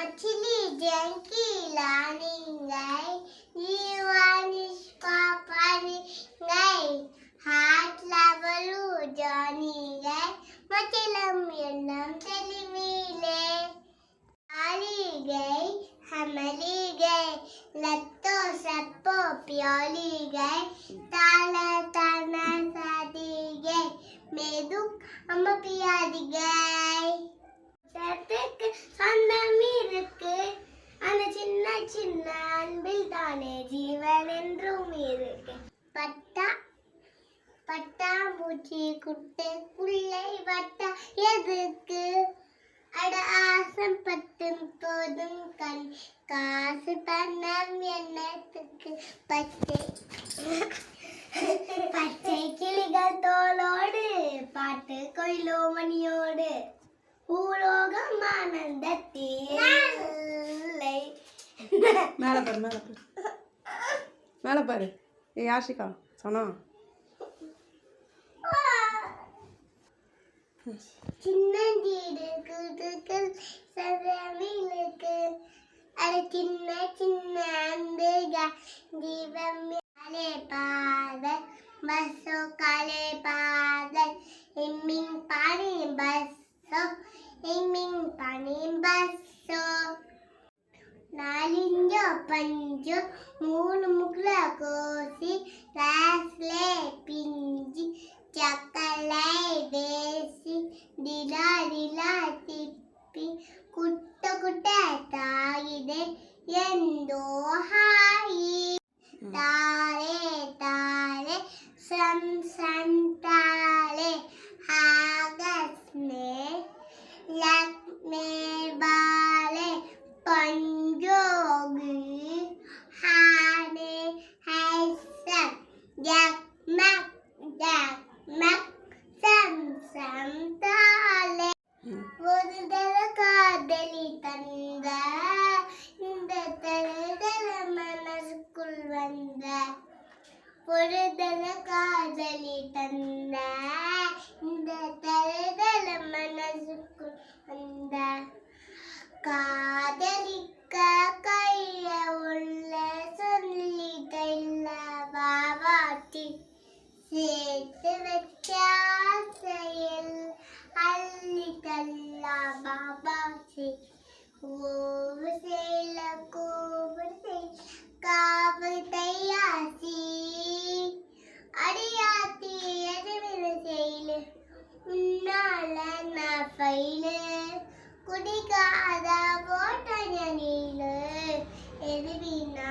मछली जंकी लानी गई जीवानी पापानी गई। हाथ लावलू जानी गई मचलम यन्नम चली मिले। आली गई, हमली गई, लत्तो सप्पो प्याली गई। ताला ताना सादी गई मेदुक हम पिया दी गई सतक सन என்றும் பட்டா பட்டாம்பூச்சி குட்டை புள்ளை வட்டா எதுக்கு? அட ஆசம் பத்தும் போதும் கண் காசு பணம் என்னத்துக்கு? பச்சை பச்சை கிளிகள் பாட்டு கொயிலோ மணியோடு. பூலோகம் ஆனந்தத்தில். மேலே பாரு மேலே பாரு. மேலே பாரு. ஏ யாஷிகா சொன்னா சின்ன சின்ன அன்புக தீபம் காலே பாதல் பஸ்ஸோ காலே பாதல் எம்மிங் பாணி பஸ்ஸோ பஸ்ஸோ నాలింజో పంచో మూడు ముక్కుల కోసి రాస్లే పించి చక్కలై వేసి దిలా దిలా తిప్పి కుట్ట కుట్ట తాగిదే ఎందో காதலி தந்த இந்த தருதல மனசுக்கு வந்த. காதலிக்க கைய உள்ள சொல்லிட்டல்ல பாபாட்டி சேர்த்து வச்ச செயல் அள்ளி தல்லா ஓவு ஓ சே കുടിക്കാതെ പോട്ട ഞാനീല് എരുവിനാ